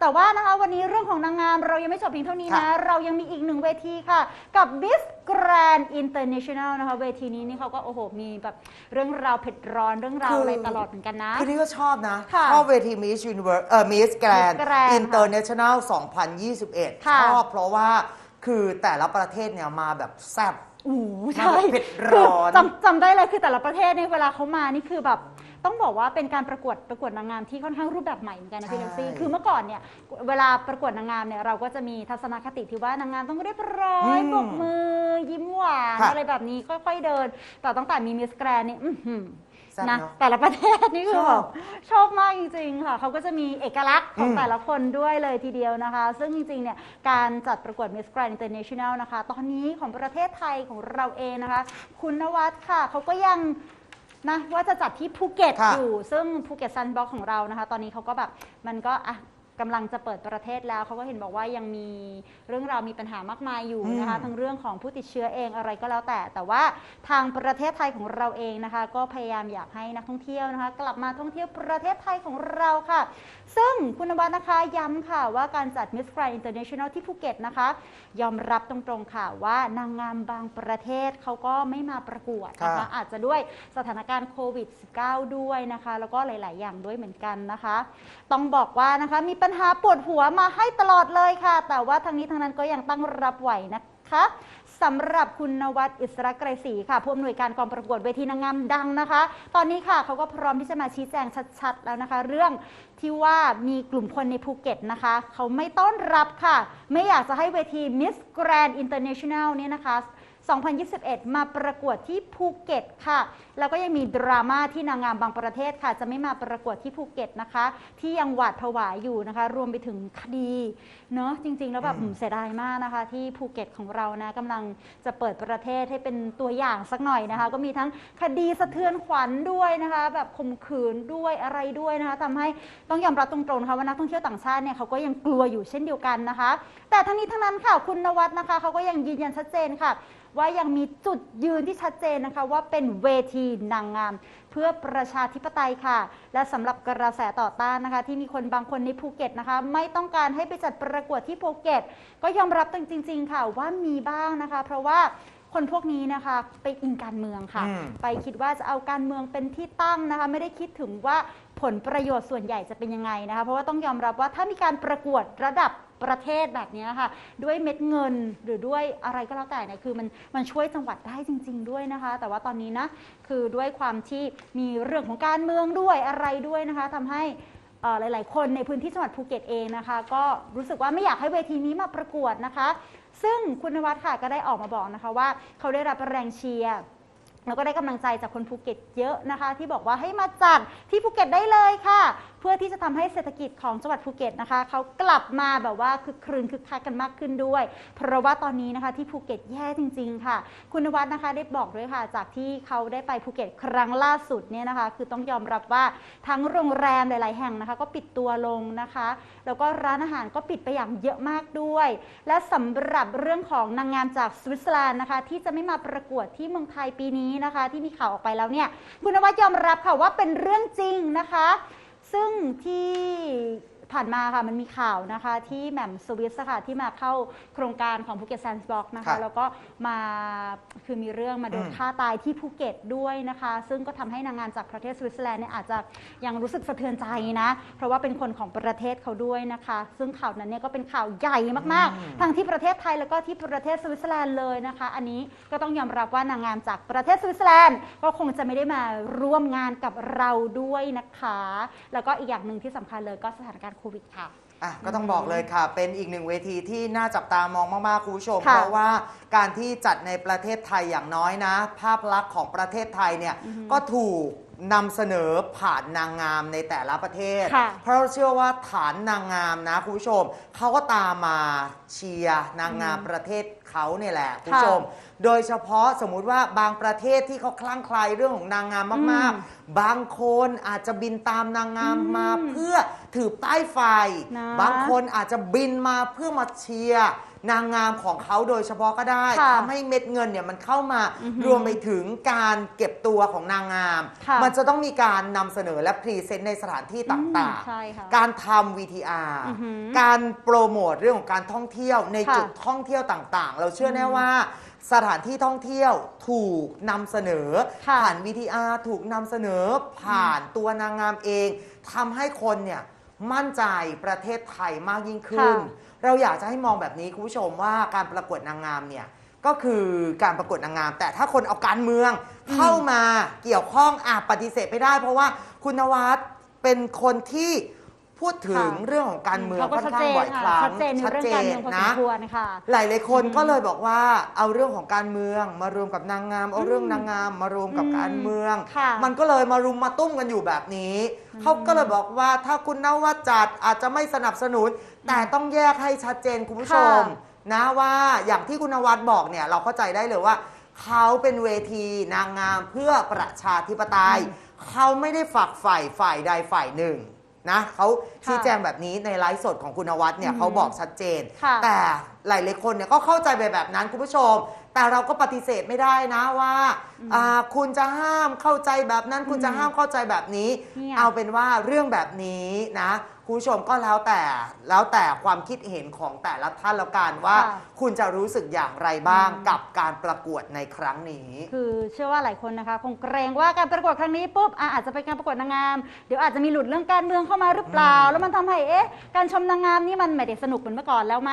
แต่ว่านะคะวันนี้เรื่องของนางงามเรายังไม่จบเพียงเท่านี้นะค่ะเรายังมีอีกหนึ่งเวทีค่ะ กับ Miss Grand International นะคะเวทีนี้นี่เขาก็โอ้โหมีแบบเรื่องราวเผ็ดร้อนเรื่องราวอะไรตลอดเหมือนกันนะ คือนี่ก็ชอบนะ ค่ะชอบเวที Miss Universe เอ่อ Miss Grand Miss Grand ค่ะ International 2021ค่ะชอบเพราะว่าคือแต่ละประเทศเนี่ยมาแบบแซ่บ อู้มันใช่เผ็ดคือร้อนจำจำได้เลยคือแต่ละประเทศเนี่ยเวลาเขามานี่คือแบบ ต้องบอกว่าเป็นการประกวดประกวดนางงามที่ค่อนข้างรูปแบบใหม่เหมือนกันนะพี่ใช่ เลซี่คือเมื่อก่อนเนี่ยเวลาประกวดนางงามเนี่ยเราก็จะมีทัศนคติที่ว่านางงามต้องเรียบร้อยอืมปรบมือ ยิ้มหวานค่ะ อะไรแบบนี้ค่อยๆเดิน แต่ตั้งแต่มีมิสแกรนนี่อื้อหือ แซ่บนะเนอะแต่ละประเทศนี่คือชแบอบบชอบมากจริงๆค่ะเขาก็จะมีเอกลักษณ์ของอืมแต่ละคนด้วยเลยทีเดียวนะคะ ซึ่งจริงๆเนี่ยการจัดประกวด Miss Grand International นะคะ ตอนนี้ของประเทศไทยของเราเองนะคะ คุณนวัดค่ะเขาก็ยัง นะว่าจะจัดที่ภูเก็ตค่ะ อยู่ ซึ่งภูเก็ตซันบ็อกของเรานะคะ ตอนนี้เขาก็แบบมันก็อะ กำลังจะเปิดประเทศแล้วเขาก็เห็นบอกว่ายังมีเรื่องราวมีปัญหามากมายอยู่นะคะอืมทั้งเรื่องของผู้ติดเชื้อเองอะไรก็แล้วแต่ แต่ว่าทางประเทศไทยของเราเองนะคะ ก็พยายามอยากให้นักท่องเที่ยวนะคะ กลับมาท่องเที่ยวประเทศไทยของเราค่ะ ซึ่งคุณนวัดนะคะย้ำค่ะว่าการจัด Miss Grand International ที่ภูเก็ตนะคะ ยอมรับตรงๆค่ะว่านางงามบางประเทศเขาก็ไม่มาประกวดนะคะค่ะอาจจะด้วยสถานการณ์โควิด -19 ด้วยนะคะ แล้วก็หลาย ๆ อย่างด้วยเหมือนกันนะคะ ต้องบอกว่านะคะมีปัญหาปวดหัวมาให้ตลอดเลยค่ะ แต่ว่าทั้งนี้ทั้งนั้นก็ยังตั้งรับไหวนะคะสำหรับคุณนวัดอิสระไกรศรีค่ะผู้อำนวยการกองประกวดเวทีนางงามดังนะคะ ตอนนี้ค่ะเขาก็พร้อมที่จะมาชี้แจงชัดๆ แล้วนะคะ เรื่องที่ว่ามีกลุ่มคนในภูเก็ตนะคะ เขาไม่ต้อนรับค่ะ ไม่อยากจะให้เวที Miss Grand International เนี่ยนะคะ 2021 มาประกวดที่ภูเก็ตค่ะ แล้วก็ยังมีดราม่าที่นางงามบางประเทศค่ะ จะไม่มาประกวดที่ภูเก็ตนะคะ ที่ยังหวาดผวาอยู่นะคะ รวมไปถึงคดีเนาะจริง ๆ แล้วแบบอืมอืมเสียดายมากนะคะ ที่ภูเก็ตของเรานะกำลังจะเปิดประเทศให้เป็นตัวอย่างสักหน่อยนะคะ ก็มีทั้งคดีสะเทือนขวัญด้วยนะคะ แบบข่มขืนด้วยอะไรด้วยนะคะทำให้ต้องยอมรับตรงๆนะคะว่านักท่องเที่ยวต่างชาติเนี่ยเขาก็ยังกลัวอยู่เช่นเดียวกันนะคะ แต่ทั้งนี้ทั้งนั้นค่ะคุณนวัดนะคะเขาก็ยังยืนยันชัดเจนค่ะ ว่ายังมีจุดยืนที่ชัดเจนนะคะว่าเป็นเวทีนางงาม เพื่อประชาธิปไตยค่ะ และสำหรับกระแสต่อต้านนะคะ ที่มีคนบางคนในภูเก็ตนะคะ ไม่ต้องการให้ไปจัดประกวดที่ภูเก็ต ก็ยอมรับจริง ๆ ค่ะว่ามีบ้างนะคะ เพราะว่าคนพวกนี้นะคะไปอิงการเมืองค่ะอืมไปคิดว่าจะเอาการเมืองเป็นที่ตั้งนะคะ ไม่ได้คิดถึงว่าผลประโยชน์ส่วนใหญ่จะเป็นยังไงนะคะ เพราะว่าต้องยอมรับว่าถ้ามีการประกวดระดับ ประเทศแบบนี้ค่ะ ด้วยเม็ดเงินหรือด้วยอะไรก็แล้วแต่เนี่ยคือมันมันช่วยจังหวัดได้จริง ๆ ด้วยนะคะ แต่ว่าตอนนี้นะคือด้วยความที่มีเรื่องของการเมืองด้วยอะไรด้วยนะคะทำให้หลาย ๆ คนในพื้นที่จังหวัดภูเก็ตเองนะคะ ก็รู้สึกว่าไม่อยากให้เวทีนี้มาประกวดนะคะ ซึ่งคุณนวัดค่ะก็ได้ออกมาบอกนะคะว่าเขาได้รับแรงเชียร์แล้วก็ได้กำลังใจจากคนภูเก็ตเยอะนะคะ ที่บอกว่าให้มาจัดที่ภูเก็ตได้เลยค่ะ เพื่อที่จะทำให้เศรษฐกิจของจังหวัดภูเก็ตนะคะเขากลับมาแบบว่าคึกครืนคึกคักกันมากขึ้นด้วย เพราะว่าตอนนี้นะคะที่ภูเก็ตแย่จริง ๆ ค่ะ คุณนวัดนะคะได้บอกด้วยค่ะ จากที่เขาได้ไปภูเก็ตครั้งล่าสุดเนี่ยนะคะ คือต้องยอมรับว่าทั้งโรงแรมหลาย ๆ แห่งนะคะ ก็ปิดตัวลงนะคะ แล้วก็ร้านอาหารก็ปิดไปอย่างเยอะมากด้วย และสำหรับเรื่องของนางงามจากสวิตเซอร์แลนด์นะคะ ที่จะไม่มาประกวดที่เมืองไทยปีนี้นะคะ ที่มีข่าวออกไปแล้วเนี่ยคุณนวัดยอมรับค่ะว่าเป็นเรื่องจริงนะคะ ซึ่งที่ ผ่านมาค่ะมันมีข่าวนะคะที่แหม่มสวิสค่ะที่มาเข้าโครงการของภูเก็ตแซนด์บ็อกนะครัคะ บแล้วก็มาคือมีเรื่องมาโดนอืมฆ่าตายที่ภูเก็ตด้วยนะคะ ซึ่งก็ทำให้นางงามจากประเทศสวิตเซอร์แลนด์เนี่ยอาจจะยังรู้สึกสะเทือนใจนะ เพราะว่าเป็นคนของประเทศเขาด้วยนะคะ ซึ่งข่าวนั้นเนี่ยก็เป็นข่าวใหญ่มากอืม ๆ ทั้งที่ประเทศไทยแล้วก็ที่ประเทศสวิตเซอร์แลนด์เลยนะคะ อันนี้ก็ต้องยอมรับว่านางงามจากประเทศสวิตเซอร์แลนด์ก็คงจะไม่ได้มาร่วมงานกับเราด้วยนะคะ แล้วก็อีกอย่างหนึ่งที่สำคัญเลยก็สถานการณ์โควิดค่ะ อะก็ต้องบอกเลยค่ะ เป็นอีกหนึ่งเวทีที่น่าจับตามองมาก ๆ คุณผู้ชม ค่ะเพราะว่าการที่จัดในประเทศไทยอย่างน้อยนะ ภาพลักษณ์ของประเทศไทยเนี่ยอือฮึก็ถูกนำเสนอผ่านนางงามในแต่ละประเทศ ค่ะเพราะเราเชื่อว่าฐานนางงามนะคุณผู้ชม เขาก็ตามมาเชียร์นางงามประเทศเขาเนี่ยแหละคุณผู้ชม โดยเฉพาะสมมุติว่าบางประเทศที่เขาคลั่งไคล้เรื่องของนางงามมาก อืม ๆ บางคนอาจจะบินตามนางงามมาอืมเพื่อถือป้ายไฟ นะบางคนอาจจะบินมาเพื่อมาเชียร์นางงามของเขาโดยเฉพาะก็ได้ค่ะทำให้เม็ดเงินเนี่ยมันเข้ามาอือหือรวมไปถึงการเก็บตัวของนางงาม ค่ะ มันจะต้องมีการนำเสนอและพรีเซนต์ในสถานที่ต่างอืมใช่ค่ะๆการทำ VTR อือหือการโปรโมทเรื่องของการท่องเที่ยวในค่ะจุดท่องเที่ยวต่างๆ เราเชื่อแน่ว่า สถานที่ท่องเที่ยวถูกนำเสนอ ค่ะผ่าน VTR ถูกนำเสนอผ่านตัวนางงามเองทำให้คนเนี่ยมั่นใจประเทศไทยมากยิ่งขึ้น ค่ะ เราอยากจะให้มองแบบนี้คุณผู้ชมว่าการประกวดนางงามเนี่ยก็คือการประกวดนางงาม แต่ถ้าคนเอาการเมืองเข้ามาเกี่ยวข้องอาจปฏิเสธไม่ได้ เพราะว่าคุณนวัดเป็นคนที่ พูดถึงค่ะ เรื่องของการเมืองเขาก็ค่อนชัดข้างเจนบ่อยคค่ะรั้งชัดเจนในเรื่องการเมืองพอสมควรนะคะหลายหลายๆคนอืมก็เลยบอกว่าเอาเรื่องของการเมืองมารวมกับนางงาม เอาเรื่องนางงามมารวมกับอืมการเมือง ค่ะ มันก็เลยมารุมมาตุ้มกันอยู่แบบนี้ เขาก็เลยบอกว่าถ้าคุณนวัดจัดอาจจะไม่สนับสนุน แต่ต้องแยกให้ชัดเจนคุณผู้ชม ค่ะ นะว่าอย่างที่คุณนวัดบอกเนี่ยเราเข้าใจได้เลยว่า เขาเป็นเวทีนางงามเพื่อประชาธิปไตย เขาไม่ได้ฝักฝ่ายฝ่ายใดฝ่ายหนึ่ง นะเขาชี้แจงแบบนี้ในไลฟ์สดของคุณนวัดเนี่ยอืมเขาบอกชัดเจน ค่ะ แต่หลายๆคนเนี่ยก็เข้าใจไปแบบนั้นคุณผู้ชม แต่เราก็ปฏิเสธไม่ได้นะว่าอ่า คุณจะห้ามเข้าใจแบบนั้น คุณจะห้ามเข้าใจแบบนี้ เนี่ย เอาเป็นว่าเรื่องแบบนี้นะคุณผู้ชมก็แล้วแต่แล้วแต่ความคิดเห็นของแต่ละท่านแล้วกันว่า ค่ะ คุณจะรู้สึกอย่างไรบ้างอืมกับการประกวดในครั้งนี้ คือเชื่อว่าหลายคนนะคะ คงเกรงว่าการประกวดครั้งนี้ปุ๊บอะอาจจะเป็นการประกวดนางงามเดี๋ยวอาจจะมีหลุดเรื่องการเมืองเข้ามาหรือเปล่า อืมแล้วมันทำให้เอ๊ะการชมนางงามนี่มันไม่ได้สนุกเหมือนเมื่อก่อนแล้วไหม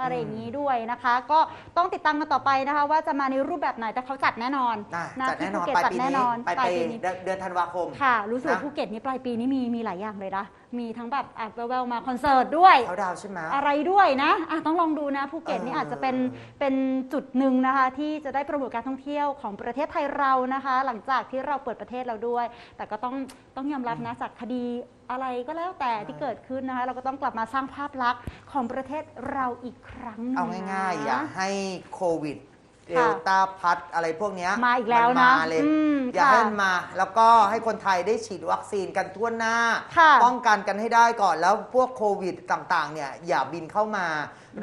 อะไรอย่างนี้ด้วยนะคะ ก็ต้องติดตามกันต่อไปนะคะ ว่าจะมาในรูปแบบไหนแต่เขาจัดแน่นอนนะนะจัดแน่นอนที่ภูเก็ตปลายจัดปีแน่นี้นอนปลายปลายปีปีนี้เดือนเดือนธันวาคม ค่ะ รู้สึกว่านะ ภูเก็ตนี่ปลายปีนี้มีมีหลายอย่างเลยนะมีทั้งแบบอะแววๆมาคอนเสิร์ตด้วย เขาดาวน์ใช่ไหม อะไรด้วยนะอะต้องลองดูนะภูเก็ตนี่เออออาจจะเป็นเป็นจุดหนึ่งนะคะ ที่จะได้โปรโมทการท่องเที่ยวของประเทศไทยเรานะคะ หลังจากที่เราเปิดประเทศเราด้วย แต่ก็ต้องต้องยอมรับนะจากคดีอะไรก็แล้วแต่ที่เกิดขึ้นนะคะ เราก็ต้องกลับมาสร้างภาพลักษณ์ของประเทศเราอีกครั้งหนึงเอาง่ายๆอย่านะให้โควิด เดค่ะลต้าพัดอะไรพวกเนี้ยมาอีกแล้วนะมัมาเลย อืมอย่าค่ะให้มันมา แล้วก็ให้คนไทยได้ฉีดวัคซีนกันทั่วหน้า ค่ะป้องกันกันให้ได้ก่อนแล้วพวกโควิดต่างๆ เนี่ยอย่าบินเข้ามา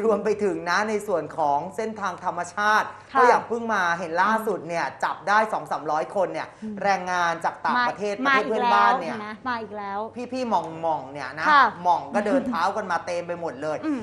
รวมไปถึงนะในส่วนของเส้นทางธรรมชาติ ค่ะก็อย่างเพิ่งมาเห็นล่าสุดเนี่ยจับได้2 3 0 0 คนเนี่ยแรงงานจากต่างประเทศประมาเทศอีกเพื่อนแล้บ้าวนเนี่ยนะมาอีกแล้ว พี่ๆหม่องหม่องๆเนี่ยนะค่ะหม่องก็เดินเท้ากันมาเต็มไปหมดเลย อืม